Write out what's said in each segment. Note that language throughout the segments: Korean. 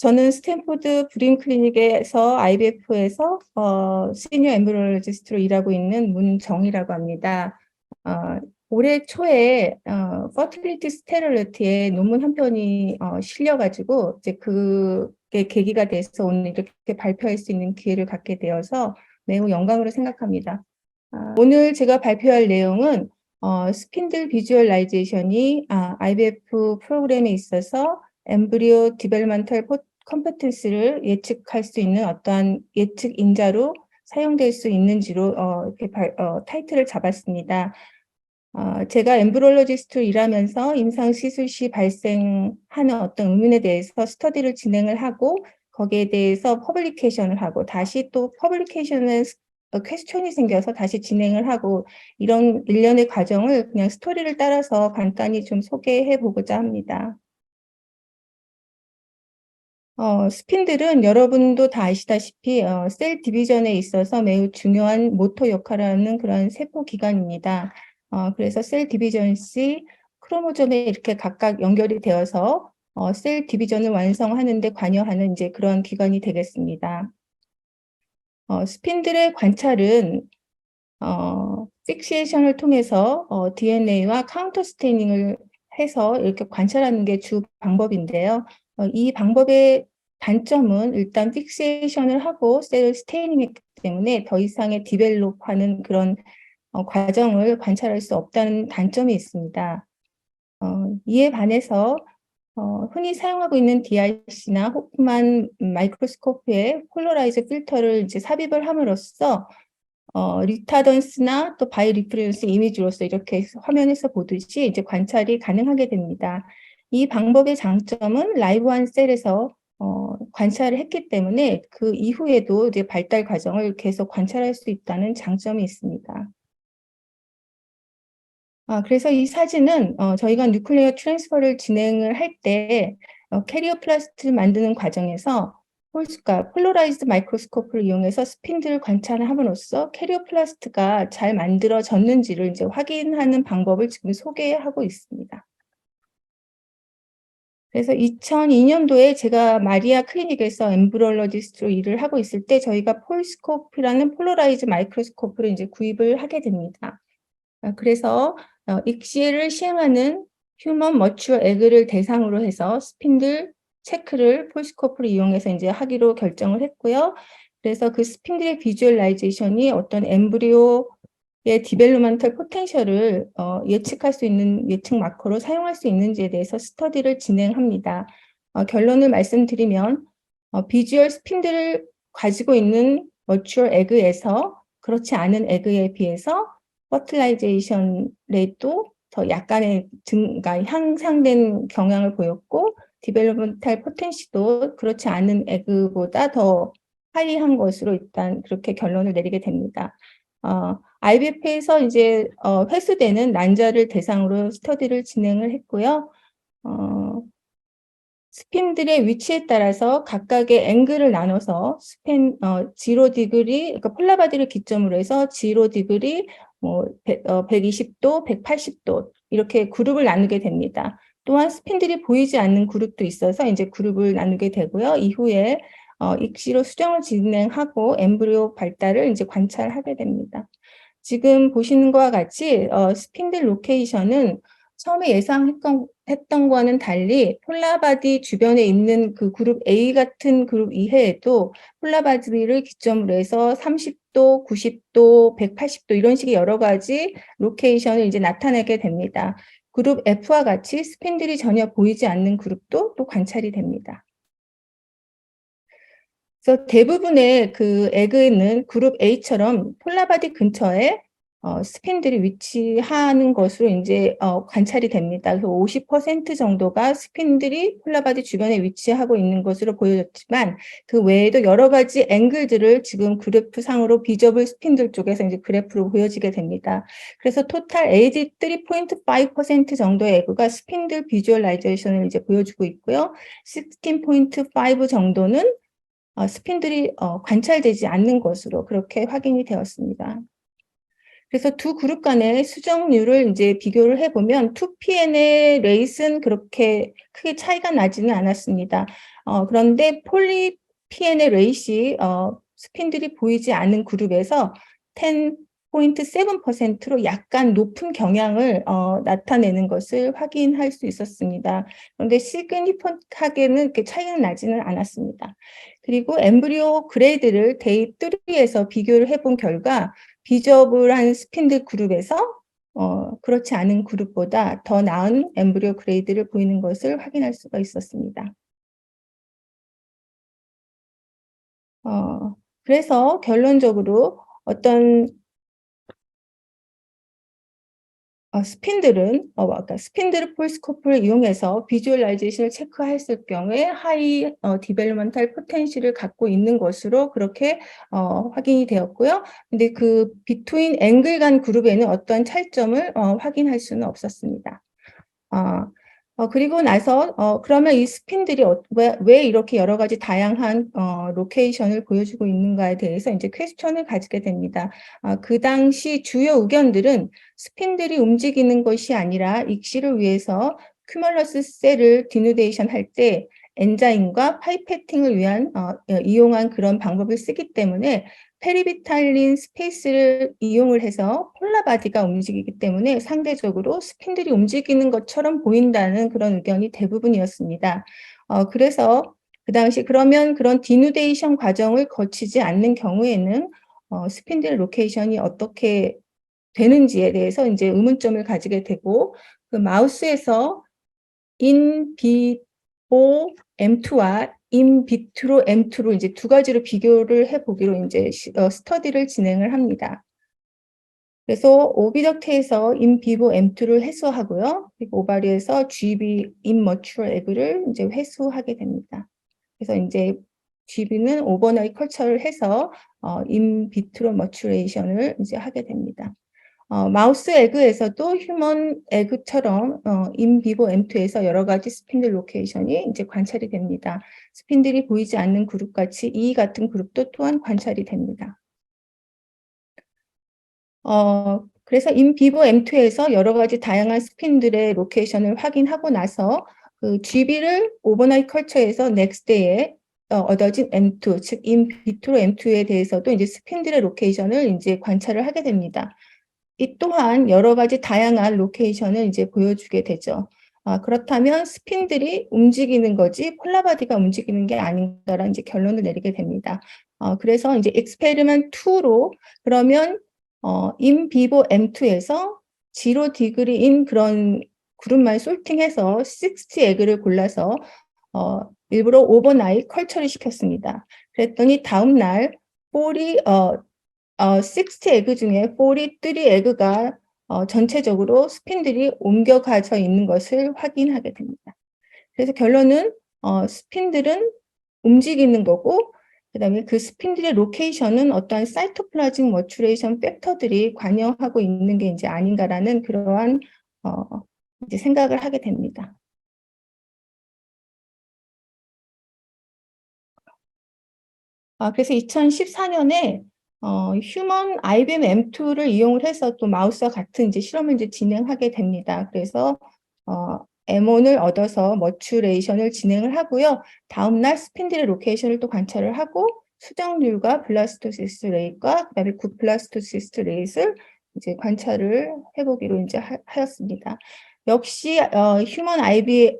저는 스탠포드 브림 클리닉에서 IBF에서 어, 시니어 엠브리올로지스트로 일하고 있는 문정이라고 합니다. 어, 올해 초에 어, 퍼틸리티 스테롤리티에 논문 한 편이 어, 실려가지고 이제 그게 계기가 돼서 오늘 이렇게 발표할 수 있는 기회를 갖게 되어서 매우 영광으로 생각합니다. 아, 오늘 제가 발표할 내용은 어, 스핀들 비주얼라이제이션이 아, IBF 프로그램에 있어서 엠브리오 디벨먼탈 컴peten스를 예측할 수 있는 어떠한 예측 인자로 사용될 수 있는지로 어, 이렇게 발, 어, 타이틀을 잡았습니다. 어, 제가 엠브롤로지스트로 일하면서 임상 시술 시 발생하는 어떤 의문에 대해서 스터디를 진행을 하고 거기에 대해서 퍼블리케이션을 하고 다시 또 퍼블리케이션은 퀘스천이 생겨서 다시 진행을 하고 이런 일련의 과정을 그냥 스토리를 따라서 간단히 좀 소개해 보고자 합니다. 어, 스핀들은 여러분도 다 아시다시피 어, 셀 디비전에 있어서 매우 중요한 모터 역할을 하는 그런 세포 기관입니다. 어, 그래서 셀 디비전 시 크로모점에 이렇게 각각 연결이 되어서 어, 셀 디비전을 완성하는 데 관여하는 이제 그런 기관이 되겠습니다. 어, 스핀들의 관찰은 어, 픽시에이션을 통해서 어, DNA와 카운터 스테이닝을 해서 이렇게 관찰하는 게 주 방법인데요. 어, 이 방법의 단점은 일단 픽세이션을 하고 셀을 스테이닝했기 때문에 더 이상의 디벨롭하는 그런 어, 과정을 관찰할 수 없다는 단점이 있습니다. 어, 이에 반해서 어, 흔히 사용하고 있는 DIC나 호프만 마이크로스코프에 폴러라이즈 필터를 이제 삽입을 함으로써 어, 리타던스나 또 바이 리프레런스 이미지로서 이렇게 화면에서 보듯이 이제 관찰이 가능하게 됩니다. 이 방법의 장점은 라이브한 셀에서 어, 관찰을 했기 때문에 그 이후에도 이제 발달 과정을 계속 관찰할 수 있다는 장점이 있습니다. 아, 그래서 이 사진은 어, 저희가 뉴클레어 트랜스퍼를 진행을 할때 어, 캐리어 플라스트 만드는 과정에서 폴스가 폴로라이즈드 마이크로스코프를 이용해서 스핀들을 관찰을 함으로써 캐리어 플라스트가 잘 만들어졌는지를 이제 확인하는 방법을 지금 소개하고 있습니다. 그래서 2002년도에 제가 마리아 클리닉에서 엠브롤러지스트로 일을 하고 있을 때 저희가 폴스코프라는 폴로라이즈 마이크로스코프를 이제 구입을 하게 됩니다. 아, 그래서 어, 익시를 시행하는 휴먼 머추어 에그를 대상으로 해서 스핀들 체크를 폴스코프를 이용해서 이제 하기로 결정을 했고요. 그래서 그 스핀들의 비주얼라이제이션이 어떤 엠브리오 의 디벨로먼털 포텐셜을 어, 예측할 수 있는 예측 마커로 사용할 수 있는지에 대해서 스터디를 진행합니다. 어, 결론을 말씀드리면 어, 비주얼 스핀들을 가지고 있는 버추얼 에그에서 그렇지 않은 에그에 비해서 퍼틀라이제이션 레이도 더 약간의 증가, 향상된 경향을 보였고 디벨로먼탈 포텐시도 그렇지 않은 에그보다 더 하이한 것으로 일단 그렇게 결론을 내리게 됩니다. 어, IBF에서 이제 어, 회수되는 난자를 대상으로 스터디를 진행을 했고요. 어, 스핀들의 위치에 따라서 각각의 앵글을 나눠서 스핀 어, 지로 디그리, 그러니까 폴라바디를 기점으로 해서 지로 디그리, 뭐 100, 어, 120도, 180도 이렇게 그룹을 나누게 됩니다. 또한 스핀들이 보이지 않는 그룹도 있어서 이제 그룹을 나누게 되고요. 이후에 어, 익시로 수정을 진행하고 엠브리오 발달을 이제 관찰하게 됩니다. 지금 보시는 것과 같이 어, 스핀들 로케이션은 처음에 예상했던 했던 거와는 달리 폴라바디 주변에 있는 그 그룹 A 같은 그룹 이외에도 폴라바디를 기점으로 해서 30도, 90도, 180도 이런 식의 여러 가지 로케이션을 이제 나타내게 됩니다. 그룹 F와 같이 스핀들이 전혀 보이지 않는 그룹도 또 관찰이 됩니다. 그래서 대부분의 그 에그는 그룹 A처럼 폴라바디 근처에 어, 스핀들이 위치하는 것으로 이제 어, 관찰이 됩니다. 그래서 50% 정도가 스핀들이 폴라바디 주변에 위치하고 있는 것으로 보여졌지만 그 외에도 여러 가지 앵글들을 지금 그래프 상으로 비저블 스핀들 쪽에서 이제 그래프로 보여지게 됩니다. 그래서 토탈 83.5% 정도의 에그가 스핀들 비주얼라이제이션을 이제 보여주고 있고요. 16.5 정도는 어, 스핀들이 어, 관찰되지 않는 것으로 그렇게 확인이 되었습니다. 그래서 두 그룹 간의 수정률을 이제 비교를 해보면 2PN의 레이스는 그렇게 크게 차이가 나지는 않았습니다. 어, 그런데 폴리PN의 레이시 어, 스핀들이 보이지 않는 그룹에서 10.7%로 약간 높은 경향을 어, 나타내는 것을 확인할 수 있었습니다. 그런데 시그니펀하게는 이렇게 차이는 나지는 않았습니다. 그리고 엠브리오 그레이드를 데이 3에서 비교를 해본 결과 비저블한 스핀들 그룹에서 어, 그렇지 않은 그룹보다 더 나은 엠브리오 그레이드를 보이는 것을 확인할 수가 있었습니다. 어, 그래서 결론적으로 어떤 어, 스핀들은 어, 아까 스핀들 폴스코프를 이용해서 비주얼라이제이션을 체크했을 경우에 하이 어, 디벨로먼탈 포텐시를 갖고 있는 것으로 그렇게 어, 확인이 되었고요. 근데 그 비트윈 앵글 간 그룹에는 어떤 차이점을 어, 확인할 수는 없었습니다. 어, 어, 그리고 나서 어, 그러면 이 스핀들이 어, 왜, 왜 이렇게 여러 가지 다양한 어, 로케이션을 보여주고 있는가에 대해서 이제 퀘스천을 가지게 됩니다. 어, 그 당시 주요 의견들은 스핀들이 움직이는 것이 아니라 익시를 위해서 큐멀러스 셀을 디누데이션 할 때 엔자임과 파이페팅을 위한 어, 이용한 그런 방법을 쓰기 때문에 페리비탈린 스페이스를 이용을 해서 폴라바디가 움직이기 때문에 상대적으로 스핀들이 움직이는 것처럼 보인다는 그런 의견이 대부분이었습니다. 어, 그래서 그 당시 그러면 그런 디누데이션 과정을 거치지 않는 경우에는 어, 스핀들 로케이션이 어떻게 되는지에 대해서 이제 의문점을 가지게 되고 그 마우스에서 인 비오 M2와 인비트로 M2로 이제 두 가지로 비교를 해보기로 이제 어, 스터디를 진행을 합니다. 그래서 오비덕트에서 인비보 M2를 해소하고요. 그리고 오바리에서 GB 인머추럴 에그를 이제 회수하게 됩니다. 그래서 이제 GB는 오버나이 컬처를 해서 어, 인비트로 머추레이션을 이제 하게 됩니다. 어, 마우스 에그에서도 휴먼 에그처럼 어, 인비보 M2에서 여러 가지 스핀들 로케이션이 이제 관찰이 됩니다. 스핀들이 보이지 않는 그룹 같이 E 같은 그룹도 또한 관찰이 됩니다. 어, 그래서 인비보 M2에서 여러 가지 다양한 스핀들의 로케이션을 확인하고 나서 그 GB를 오버나이 컬처에서 넥스데이에 어, 얻어진 M2, 즉 인비트로 M2에 대해서도 이제 스핀들의 로케이션을 이제 관찰을 하게 됩니다. 이 또한 여러 가지 다양한 로케이션을 이제 보여주게 되죠. 아, 그렇다면 스핀들이 움직이는 거지 폴라바디가 움직이는 게 아닌가라는 이제 결론을 내리게 됩니다. 어, 그래서 이제 익스페리먼트 2로 그러면 어, 인비보 M2에서 지로 디그리인 그런 그룹만 솔팅해서 60 에그를 골라서 어, 일부러 오버나잇 컬처를 시켰습니다. 그랬더니 다음 날 볼이 어, 어, 60 에그 중에 43 에그가 어, 전체적으로 스핀들이 옮겨 가져 있는 것을 확인하게 됩니다. 그래서 결론은 어, 스핀들은 움직이는 거고 그 다음에 그 스핀들의 로케이션은 어떠한 사이토플라즘 머추레이션 팩터들이 관여하고 있는 게 이제 아닌가라는 그러한 어, 이제 생각을 하게 됩니다. 아, 그래서 2014년에 어, 휴먼 IBM M2를 이용을 해서 또 마우스와 같은 이제 실험을 이제 진행하게 됩니다. 그래서 어, M1을 얻어서 머추레이션을 진행을 하고요. 다음날 스핀들의 로케이션을 또 관찰을 하고 수정률과 블라스토시스 레이트과 그다음에 굿블라스토시스 레이트를 이제 관찰을 해보기로 이제 하, 였습니다 역시 어, 휴먼 IBM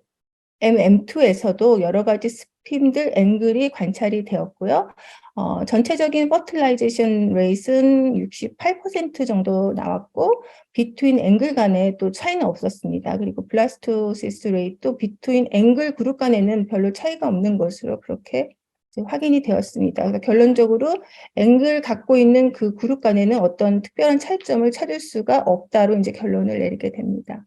M2에서도 여러 가지 스핀들 앵글이 관찰이 되었고요. 어, 전체적인 퍼틀라이제이션 레이스는 68% 정도 나왔고 비트윈 앵글 간에 또 차이는 없었습니다. 그리고 블라스토시스 레이도 비트윈 앵글 그룹 간에는 별로 차이가 없는 것으로 그렇게 확인이 되었습니다. 그래서 결론적으로 앵글 갖고 있는 그 그룹 간에는 어떤 특별한 차이점을 찾을 수가 없다로 이제 결론을 내리게 됩니다.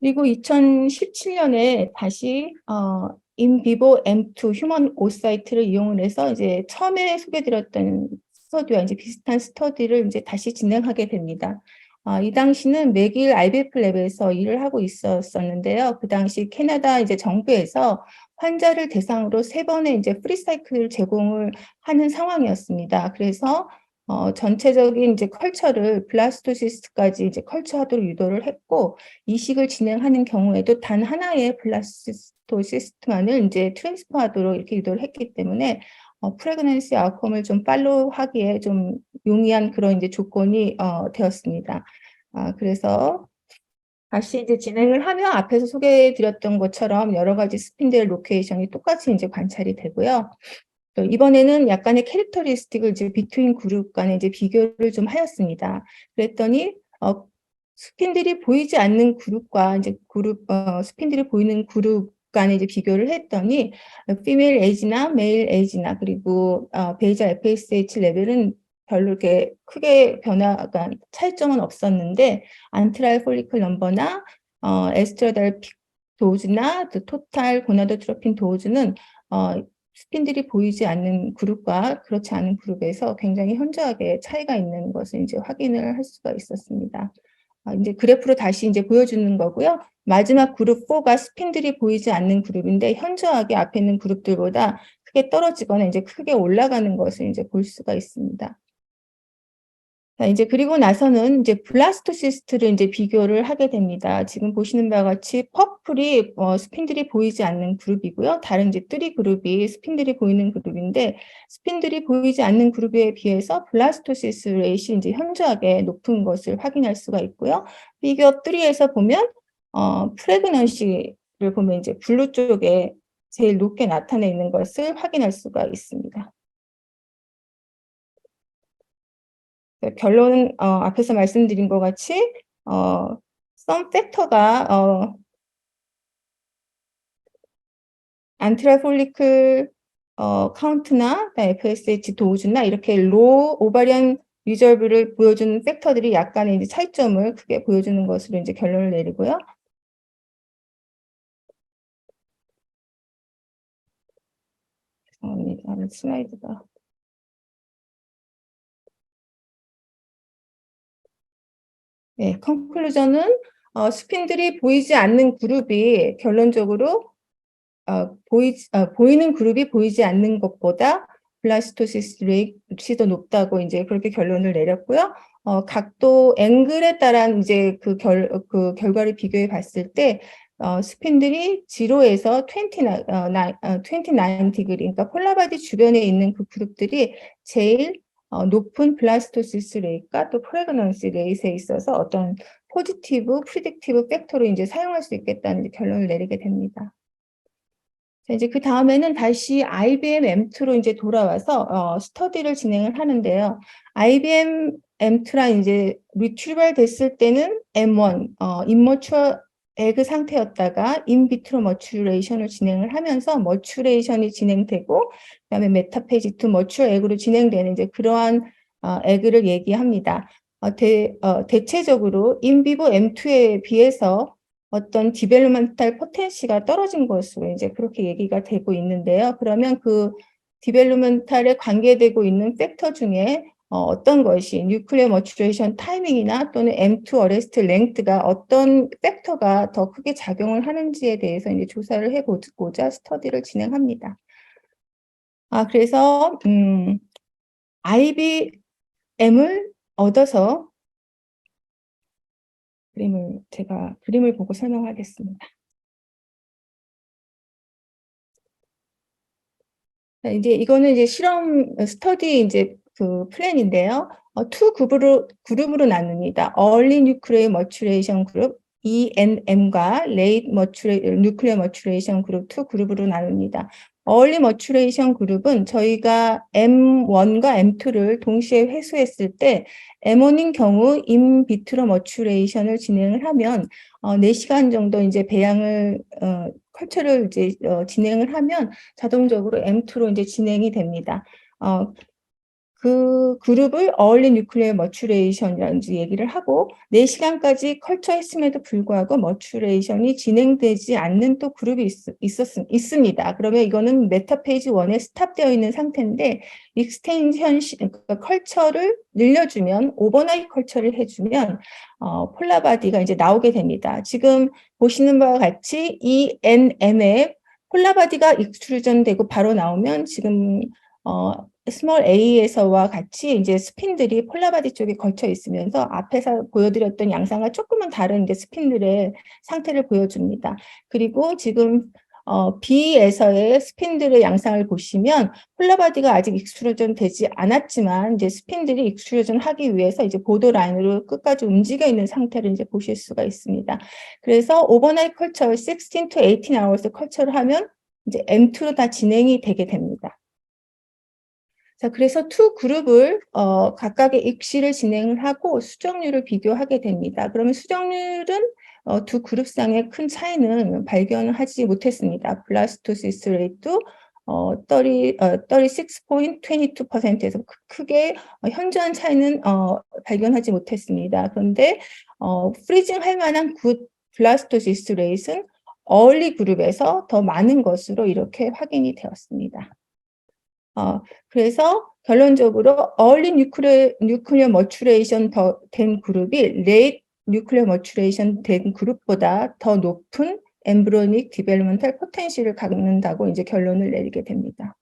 그리고 2017년에 다시 어, 인비보 M2 휴먼 오사이트를 이용을 해서 이제 처음에 소개드렸던 스터디와 이제 비슷한 스터디를 이제 다시 진행하게 됩니다. 아, 이 당시는 맥일 IBF 랩에서 일을 하고 있었었는데요. 그 당시 캐나다 이제 정부에서 환자를 대상으로 세 번의 이제 프리사이클 제공을 하는 상황이었습니다. 그래서 어 전체적인 이제 컬처를 블라스토시스트까지 이제 컬처하도록 유도를 했고 이식을 진행하는 경우에도 단 하나의 블라스토시스트만을 인제 트랜스퍼하도록 이렇게 유도를 했기 때문에 어 프레그넌시 아웃컴을 좀 팔로우하기에 좀 용이한 그런 이제 조건이 어 되었습니다. 아 그래서 다시 이제 진행을 하면 앞에서 소개해 드렸던 것처럼 여러 가지 스핀들 로케이션이 똑같이 인제 관찰이 되고요. 또 이번에는 약간의 캐릭터리스틱을 이제 비트윈 그룹 간에 이제 비교를 좀 하였습니다. 그랬더니 어 스핀들이 보이지 않는 그룹과 이제 그룹 어 스핀들이 보이는 그룹 간에 이제 비교를 했더니 어 피메일 에이지나 메일 에이지나 그리고 어 베이자 FSH 레벨은 별로 이렇게 크게 변화가 차이점은 없었는데 안트랄 폴리클 넘버나 어 에스트라달 픽 도즈나 또 토탈 고나도트로핀 도즈는 어 스핀들이 보이지 않는 그룹과 그렇지 않은 그룹에서 굉장히 현저하게 차이가 있는 것을 인제 확인을 할 수가 있었습니다. 아 인제 그래프로 다시 인제 보여주는 거고요. 마지막 그룹 4가 스핀들이 보이지 않는 그룹인데 현저하게 앞에 있는 그룹들보다 크게 떨어지거나 인제 크게 올라가는 것을 인제 볼 수가 있습니다. 자 이제 그리고 나서는 인제 블라스토시스트를 인제 비교를 하게 됩니다. 지금 보시는 바와 같이 퍼플이 어 스핀들이 보이지 않는 그룹이고요. 다른 이제 3 그룹이 스핀들이 보이는 그룹인데 스핀들이 보이지 않는 그룹에 비해서 블라스토시스 레이트이 인제 현저하게 높은 것을 확인할 수가 있고요. 피겨 3에서 보면 어 프레그넌시를 보면 이제 블루 쪽에 제일 높게 나타내 있는 것을 확인할 수가 있습니다. 결론은 어 앞에서 말씀드린 것 같이 어 some 팩터가 어 안트랄 폴리클 어 카운트나 FSH 도즈나 이렇게 로우 오바리언 리졸브를 보여주는 팩터들이 약간의 이제 차이점을 크게 보여주는 것으로 인제 결론을 내리고요. 죄송합니다. 슬라이드가 네. 컨클루전은 어 스핀들이 보이지 않는 그룹이 결론적으로 어 보이지 어 보이는 그룹이 보이지 않는 것보다 블라스토시스 레이트가 더 높다고 인제 그렇게 결론을 내렸고요. 어 각도 앵글에 따른 이제 그 결 그 결과를 비교해 봤을 때 어 스핀들이 0에서 29어 나인 어29 디그리 그러니까 폴라바디 주변에 있는 그 그룹들이 제일 어 높은 블라스토시스 레이트가 또 프레그넌시 레이트에 있어서 어떤 포지티브 프리딕티브 팩터로 인제 사용할 수 있겠다는 결론을 내리게 됩니다. 자 이제 그 다음에는 다시 IBM M2로 인제 돌아와서 어 스터디를 진행을 하는데요. IBM M2랑 인제 리트리벌 됐을 때는 M1 어 immature 에그 상태였다가 인비트로 머추레이션을 진행을 하면서 머추레이션이 진행되고 그다음에 메타페이지 투 머추어 에그로 진행되는 이제 그러한 어 에그를 얘기합니다. 어 대 어 대체적으로 인비보 M2에 비해서 어떤 디벨롭먼탈 포텐시가 떨어진 것으로 인제 그렇게 얘기가 되고 있는데요. 그러면 그 디벨롭먼탈에 관계되고 있는 팩터 중에 어 어떤 것이 뉴클리어 머추레이션 타이밍이나 또는 M2 어레스트 랭스가 어떤 팩터가 더 크게 작용을 하는지에 대해서 인제 조사를 해 보고자 스터디를 진행합니다. 아 그래서 음 IBM을 얻어서 그림을 제가 그림을 보고 설명하겠습니다. 자 이제 이거는 이제 실험 스터디 인제 그 플랜인데요. 어2 그룹으로 그룹으로 나눕니다. Early Nuclear Maturation Group ENM과 Late Mature Nuclear Maturation Group 2 그룹으로 나눕니다. Early Maturation 그룹은 저희가 M1과 M2를 동시에 회수했을 때 M1인 경우 인 비트로 머추레이션을 진행을 하면 어 4시간 정도 인제 배양을 어 컬처를 이제 어 진행을 하면 자동적으로 M2로 인제 진행이 됩니다. 어 그 그룹을 Early Nuclear Maturation이라는 얘기를 하고 4시간까지 컬처했음에도 불구하고 머추레이션이 진행되지 않는 또 그룹이 있 있었습 있습니다. 그러면 이거는 메타페이지 1에 스톱되어 있는 상태인데 익스텐션 시 그러니까 컬처를 늘려주면 오버나잇 컬처를 해 주면 어 폴라바디가 이제 나오게 됩니다. 지금 보시는 바와 같이 ENM에 폴라바디가 익스트루전 되고 바로 나오면 지금 어 스몰 a에서와 같이 이제 스핀들이 폴라바디 쪽에 걸쳐 있으면서 앞에서 보여드렸던 양상과 조금은 다른 이제 스핀들의 상태를 보여줍니다. 그리고 지금 어, B에서의 스핀들의 양상을 보시면 폴라바디가 아직 익스트루전 되지 않았지만 이제 스핀들이 익스트루전 하기 위해서 이제 보도 라인으로 끝까지 움직여 있는 상태를 이제 보실 수가 있습니다. 그래서 오버나잇 컬처 16 to 18 hours 컬처를 하면 이제 M2로 다 진행이 되게 됩니다. 자, 그래서 투 그룹을 어, 각각의 익시를 진행을 하고 수정률을 비교하게 됩니다. 그러면 수정률은 어, 두 그룹상의 큰 차이는 발견하지 못했습니다. 블라스토시스 레이트 어, 30, 어, 36.22%에서 크게 어, 현저한 차이는 어, 발견하지 못했습니다. 그런데 어, 프리징 할 만한 굿 블라스토시스 레이트는 어울리 그룹에서 더 많은 것으로 이렇게 확인이 되었습니다. 어, 그래서 결론적으로 early nuclear, nuclear maturation 더, 된 그룹이 late nuclear maturation 된 그룹보다 더 높은 embryonic developmental potential을 갖는다고 이제 결론을 내리게 됩니다.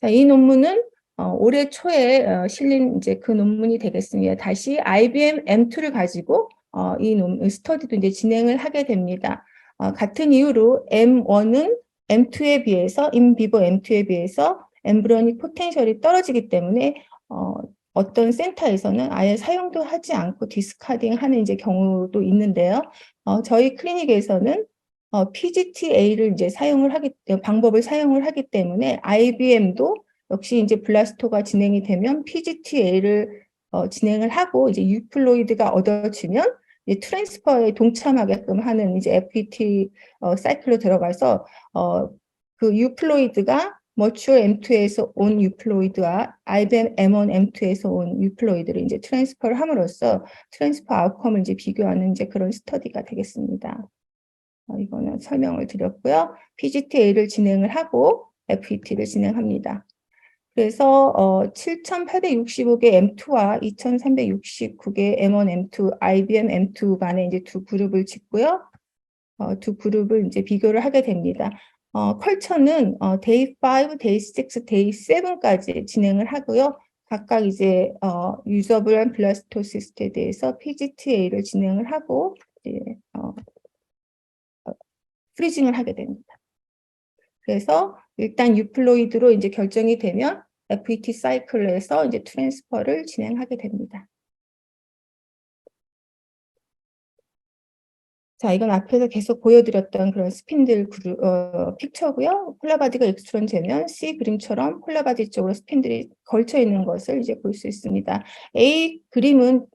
자, 이 논문은 어, 올해 초에 어, 실린 이제 그 논문이 되겠습니다. 다시 IBM M2를 가지고 어, 이 논, 스터디도 이제 진행을 하게 됩니다. 어, 같은 이유로 M1은 M2에 비해서 인비보 M2에 비해서 엠브리오닉 포텐셜이 떨어지기 때문에 어, 어떤 센터에서는 아예 사용도 하지 않고 디스카딩 하는 이제 경우도 있는데요. 어, 저희 클리닉에서는 어, PGTA-를 이제 사용을 하기 방법을 사용을 하기 때문에 IBM도 역시 이제 블라스토가 진행이 되면 PGTA-를 어, 진행을 하고 이제 유플로이드가 얻어지면 이제 트랜스퍼에 동참하게끔 하는 이제 FET 어, 사이클로 들어가서 어, 그 유플로이드가 머추어 M2에서 온 유플로이드와 IBM M1 M2에서 온 유플로이드를 이제 트랜스퍼를 함으로써 트랜스퍼 아웃컴을 이제 비교하는 이제 그런 스터디가 되겠습니다. 어, 이거는 설명을 드렸고요. PGTA를 진행을 하고 FET를 진행합니다. 그래서 어, 7,865개 M2와 2,369개 M1, M2, IBM M2 간에 이제 두 그룹을 짓고요. 어, 두 그룹을 이제 비교를 하게 됩니다. 어, 컬처는 어, 데이 5, 데이 6, 데이 7까지 진행을 하고요. 각각 이제 어, 유저블한 블라스토시스트에 대해서 PGTA를 진행을 하고 이제, 어, 어, 프리징을 하게 됩니다. 그래서 일단 유플로이드로 이제 결정이 되면 FET 사이클에서 이제 트랜스퍼를 진행하게 됩니다. 자, 이건 앞에서 계속 보여드렸던 그런 스핀들 그루, 어, 픽처고요. 콜라바디가 익스트론 되면 C 그림처럼 콜라바디 쪽으로 스핀들이 걸쳐 있는 것을 이제 볼 수 있습니다. A 그림은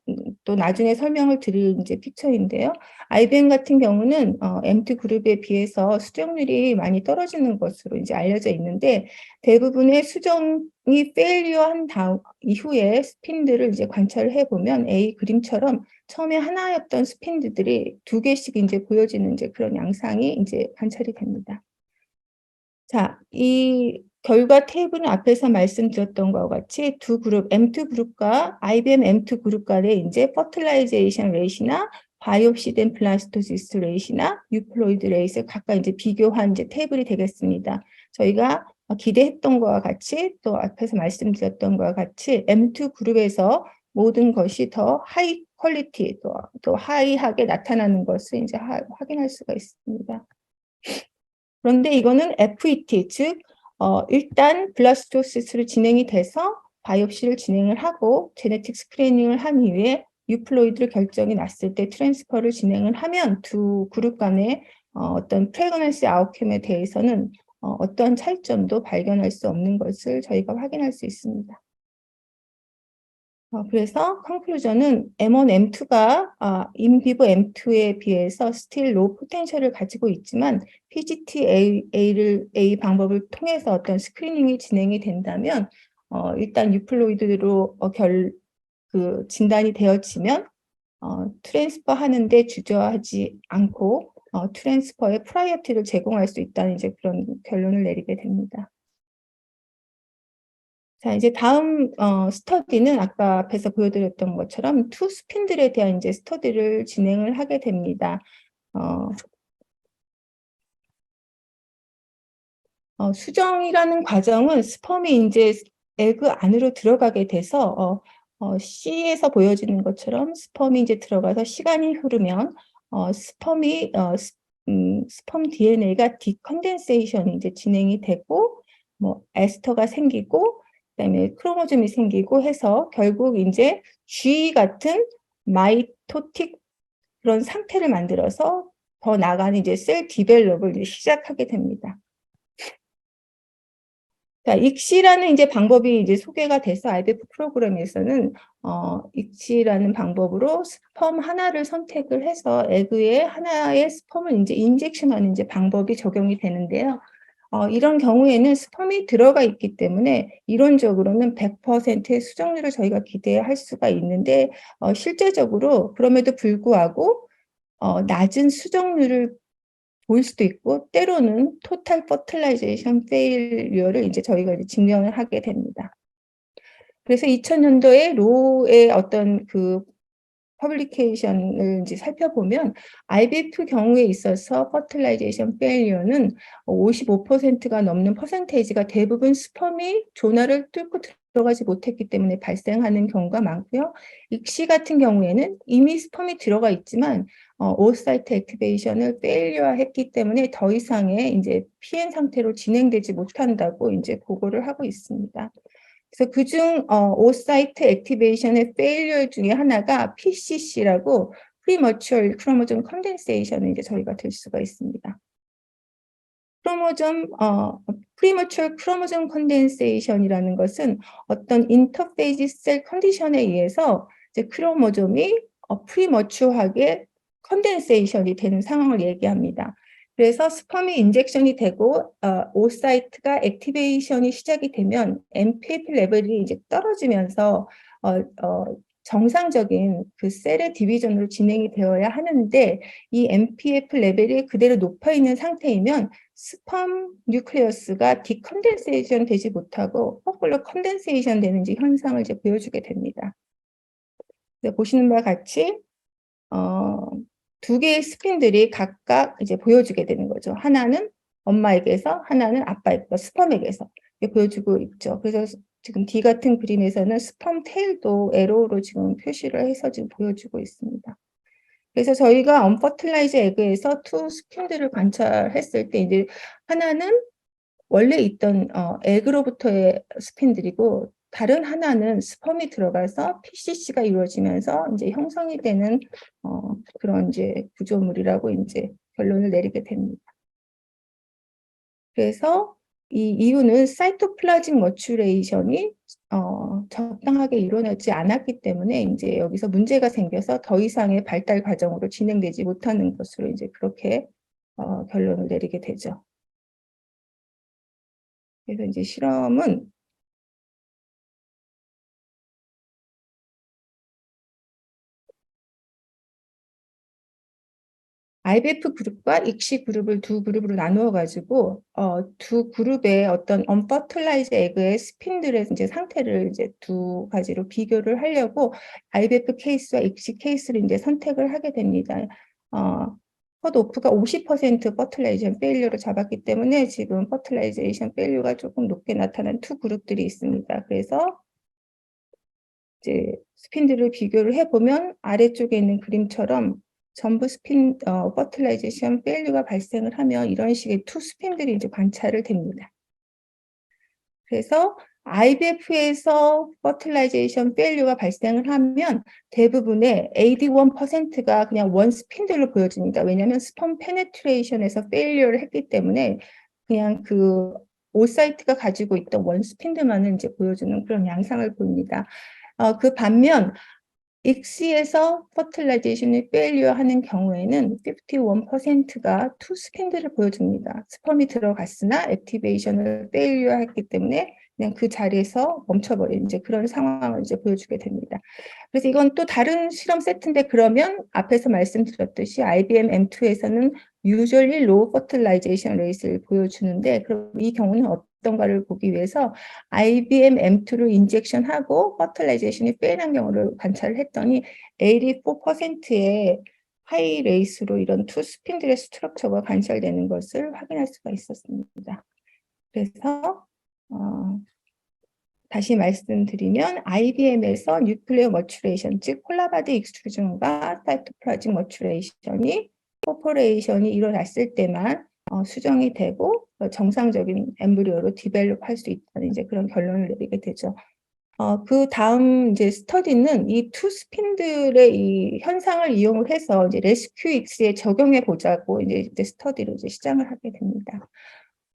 또 나중에 설명을 드릴 이제 픽처인데요. IBM 같은 경우는 어, M2 그룹에 비해서 수정률이 많이 떨어지는 것으로 이제 알려져 있는데 대부분의 수정 이 페일리어 한 다음 이후에 스핀들을 이제 관찰을 해보면 A 그림처럼 처음에 하나였던 스핀들이 두 개씩 이제 보여지는 이제 그런 양상이 이제 관찰이 됩니다. 자, 이 결과 테이블은 앞에서 말씀드렸던 것과 같이 두 그룹, M2 그룹과 IBM M2 그룹 간의 이제 퍼틀라이제이션 레이시나 바이옵시된 플라스토시스 레이시나 유플로이드 레이스를 각각 이제 비교한 이제 테이블이 되겠습니다. 저희가 기대했던 것과 같이 또 앞에서 말씀드렸던 것과 같이 M2 그룹에서 모든 것이 더 하이 퀄리티 또, 또 하이하게 나타나는 것을 이제 하, 확인할 수가 있습니다. 그런데 이거는 FET 즉 어, 일단 블라스토시스를 진행이 돼서 바이옵시를 진행을 하고 제네틱 스크리닝을 한 이후에 유플로이드를 결정이 났을 때 트랜스퍼를 진행을 하면 두 그룹 간의 어, 어떤 프레그넌시 아웃캠에 대해서는 어, 어떤 차이점도 발견할 수 없는 것을 저희가 확인할 수 있습니다. 어, 그래서 컨클루전은 M1, M2가 아, 인비브 M2에 비해서 스틸 로 포텐셜을 가지고 있지만 PGT-A를 A 방법을 통해서 어떤 스크리닝이 진행이 된다면 어, 일단 유플로이드로 어, 결, 그 진단이 되어지면 어, 트랜스퍼 하는데 주저하지 않고 어, 트랜스퍼의 프라이어티를 제공할 수 있다는 이제 그런 결론을 내리게 됩니다. 자, 이제 다음 어, 스터디는 아까 앞에서 보여드렸던 것처럼 투 스핀들에 대한 이제 스터디를 진행을 하게 됩니다. 어, 어, 수정이라는 과정은 스펌이 이제 에그 안으로 들어가게 돼서 어, 어, C에서 보여지는 것처럼 스펌이 이제 들어가서 시간이 흐르면 어, 스펌이 어, 스, 음, 스펌 DNA가 디컨덴세이션이 이제 진행이 되고 뭐 에스터가 생기고 그다음에 크로모즘이 생기고 해서 결국 이제 G 같은 마이토틱 그런 상태를 만들어서 더 나가는 이제 셀 디벨롭을 이제 시작하게 됩니다. 자, 익시라는 이제 방법이 이제 소개가 돼서 IVF 프로그램에서는 어, 익시라는 방법으로 스펌 하나를 선택을 해서 에그에 하나의 스펌을 이제 인젝션하는 이제 방법이 적용이 되는데요. 어, 이런 경우에는 스펌이 들어가 있기 때문에 이론적으로는 100%의 수정률을 저희가 기대할 수가 있는데 어, 실제적으로 그럼에도 불구하고 어, 낮은 수정률을 보일 수도 있고 때로는 토탈 퍼틀라이제이션 페일리어를 이제 저희가 이제 증명을 하게 됩니다. 그래서 2000년도에 로의 어떤 그 퍼블리케이션을 이제 살펴보면 IVF 경우에 있어서 퍼틀라이제이션 페일리어는 55%가 넘는 퍼센테이지가 대부분 스펌이 조나를 뚫고 들어가지 못했기 때문에 발생하는 경우가 많고요. 익시 같은 경우에는 이미 스펌이 들어가 있지만 어, 오사이트 액티베이션을 페일리어했기 때문에 더 이상의 이제 피행 상태로 진행되지 못한다고 이제 보고를 하고 있습니다. 그래서 그중 어, 오사이트 액티베이션의 페일리어 중에 하나가 PCC라고 프리머추얼 크로모존 컨덴세이션을 이제 저희가 될 수가 있습니다. 크로모점 어, 프리머추얼 크로모존 컨덴세이션이라는 것은 어떤 인터페이지 셀 컨디션에 의해서 이제 크로모점이 어, 프리머추하게 컨덴세이션이 되는 상황을 얘기합니다. 그래서 스펌이 인젝션이 되고 어, 오사이트가 액티베이션이 시작이 되면 MPF 레벨이 이제 떨어지면서 어, 어, 정상적인 그 셀의 디비전으로 진행이 되어야 하는데 이 MPF 레벨이 그대로 높아 있는 상태이면 스펌 뉴클리어스가 디컨덴세이션 되지 못하고 거꾸로 컨덴세이션 되는 현상을 이제 보여주게 됩니다. 보시는 바와 같이 어, 두 개의 스핀들이 각각 이제 보여주게 되는 거죠. 하나는 엄마에게서, 하나는 아빠에게서, 스펌에게서 보여주고 있죠. 그래서 지금 D 같은 그림에서는 스펌 테일도 에로로 지금 표시를 해서 지금 보여주고 있습니다. 그래서 저희가 언퍼틀라이즈 에그에서 투 스핀들을 관찰했을 때 이제 하나는 원래 있던 어, 에그로부터의 스핀들이고 다른 하나는 스펌이 들어가서 PCC가 이루어지면서 이제 형성이 되는 어, 그런 이제 구조물이라고 이제 결론을 내리게 됩니다. 그래서 이 이유는 사이토플라즘 머추레이션이 어, 적당하게 일어나지 않았기 때문에 이제 여기서 문제가 생겨서 더 이상의 발달 과정으로 진행되지 못하는 것으로 이제 그렇게 어, 결론을 내리게 되죠. 그래서 이제 실험은 IBF 그룹과 익시 그룹을 두 그룹으로 나누어 가지고 어, 두 그룹의 어떤 언퍼틀라이즈 에그의 스핀들의 이제 상태를 이제 두 가지로 비교를 하려고 IBF 케이스와 익시 케이스를 이제 선택을 하게 됩니다. 어, 컷 오프가 50% 퍼틀라이제이션 페일류를 잡았기 때문에 지금 퍼틀라이제이션 페일류가 조금 높게 나타난 두 그룹들이 있습니다. 그래서 이제 스핀들을 비교를 해보면 아래쪽에 있는 그림처럼 전부 스핀 어, 퍼틀라이제이션 페일류가 발생을 하면 이런 식의 투 스핀들이 이제 관찰을 됩니다. 그래서 IVF에서 퍼틀라이제이션 페일류가 발생을 하면 대부분의 81%가 그냥 원 스핀들로 보여집니다. 왜냐하면 스펌 페네트레이션에서 페일류를 했기 때문에 그냥 그 오사이트가 가지고 있던 원 스핀들만을 이제 보여주는 그런 양상을 보입니다. 어, 그 반면 익시에서 퍼틀라이제이션이 페일리어 하는 경우에는 51%가 투 스핀들을 보여줍니다. 스펌이 들어갔으나 액티베이션을 페일리어 했기 때문에 그냥 그 자리에서 멈춰버린 이제 그런 상황을 이제 보여주게 됩니다. 그래서 이건 또 다른 실험 세트인데 그러면 앞에서 말씀드렸듯이 IBM M2에서는 usually low fertilization rate를 보여주는데 그럼 이 경우는 어떤가를 보기 위해서 IBM M2를 인젝션하고 퍼틀라이제이션이 페일한 경우를 관찰을 했더니 84%의 하이 레이스로 이런 투 스핀들의 스트럭처가 관찰되는 것을 확인할 수가 있었습니다. 그래서 어, 다시 말씀드리면 IBM에서 뉴클레어 머추레이션 즉 콜라바디 익스트루전과 사이토플라직 머추레이션이 포퍼레이션이 일어났을 때만 어, 수정이 되고 어, 정상적인 엠브리오로 디벨롭할 수 있다는 이제 그런 결론을 내리게 되죠. 어, 그 다음 이제 스터디는 이 투 스핀들의 이 현상을 이용을 해서 이제 레스큐 익스에 적용해 보자고 이제, 이제 스터디로 이제 시작을 하게 됩니다.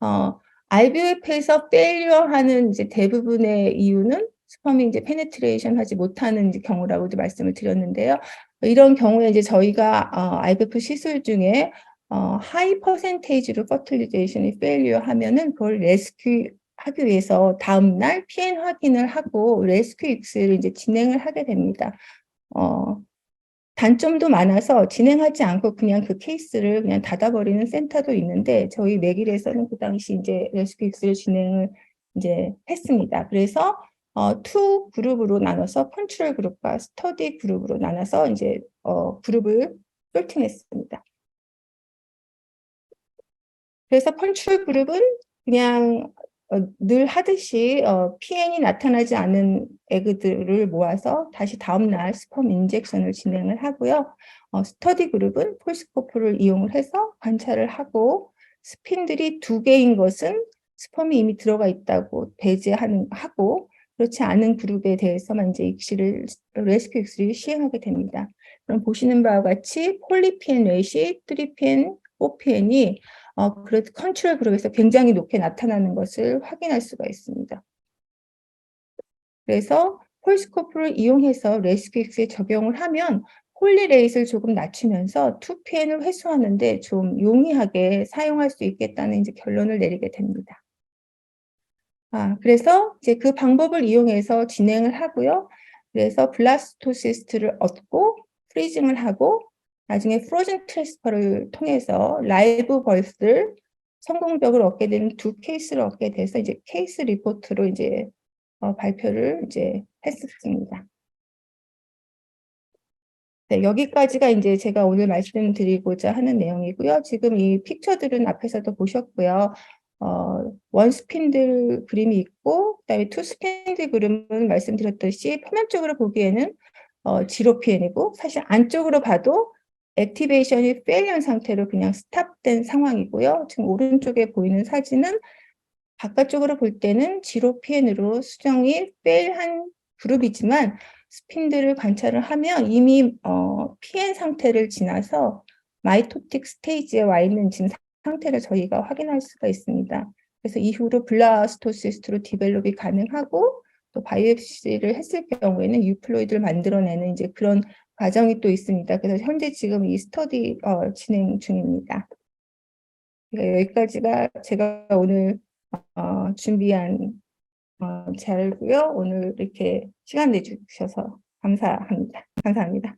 어, IVF에서 페일리어하는 이제 대부분의 이유는 스펌이 이제 페네트레이션 하지 못하는 이제 경우라고도 말씀을 드렸는데요. 이런 경우에 이제 저희가 어, IVF 시술 중에 어, 하이 퍼센테이지로 퍼틀리제이션이 페일리어 하면은 그걸 레스큐 하기 위해서 다음 날 PN 확인을 하고 레스큐 익스를 이제 진행을 하게 됩니다. 어, 단점도 많아서 진행하지 않고 그냥 그 케이스를 그냥 닫아버리는 센터도 있는데 저희 맥일에서는 그 당시 이제 레스큐 익스를 진행을 이제 했습니다. 그래서 어, 투 그룹으로 나눠서 컨트롤 그룹과 스터디 그룹으로 나눠서 이제 어, 그룹을 솔팅했습니다. 그래서 컨트롤 그룹은 그냥 어, 늘 하듯이 어, PN이 나타나지 않은 에그들을 모아서 다시 다음날 스펌 인젝션을 진행을 하고요. 어, 스터디 그룹은 폴스코프를 이용을 해서 관찰을 하고 스핀들이 두 개인 것은 스펌이 이미 들어가 있다고 배제하는 하고 그렇지 않은 그룹에 대해서만 이제 익시를 레스큐 익시를 시행하게 됩니다. 그럼 보시는 바와 같이 폴리피엔 레시, 트리피엔, 오피엔이 어, 그래도 컨트롤 그룹에서 굉장히 높게 나타나는 것을 확인할 수가 있습니다. 그래서 폴스코프를 이용해서 레스큐익스에 적용을 하면 폴리레이스를 조금 낮추면서 2PN을 회수하는데 좀 용이하게 사용할 수 있겠다는 이제 결론을 내리게 됩니다. 아, 그래서 이제 그 방법을 이용해서 진행을 하고요. 그래서 블라스토시스트를 얻고 프리징을 하고 나중에 프로즌 트랜스퍼를 통해서 라이브 벌스를 성공적으로 얻게 되는 두 케이스를 얻게 돼서 이제 케이스 리포트로 이제 어, 발표를 이제 했었습니다. 네, 여기까지가 이제 제가 오늘 말씀드리고자 하는 내용이고요. 지금 이 픽처들은 앞에서도 보셨고요. 어, 원 스핀들 그림이 있고, 그다음에 투 스핀들 그림은 말씀드렸듯이 표면적으로 보기에는 어, 지로 PN이고, 사실 안쪽으로 봐도 액티베이션이 페일리언 상태로 그냥 스탑된 상황이고요. 지금 오른쪽에 보이는 사진은 바깥쪽으로 볼 때는 지로 PN으로 수정이 페일한 그룹이지만 스핀들을 관찰을 하면 이미 어, PN 상태를 지나서 마이토틱 스테이지에 와 있는 지금 상태를 저희가 확인할 수가 있습니다. 그래서 이후로 블라스토시스트로 디벨롭이 가능하고 또 바이옵시를 했을 경우에는 유플로이드를 만들어내는 이제 그런 과정이 또 있습니다. 그래서 현재 지금 이 스터디 어, 진행 중입니다. 그러니까 여기까지가 제가 오늘 어, 준비한 어, 자료고요. 오늘 이렇게 시간 내주셔서 감사합니다. 감사합니다.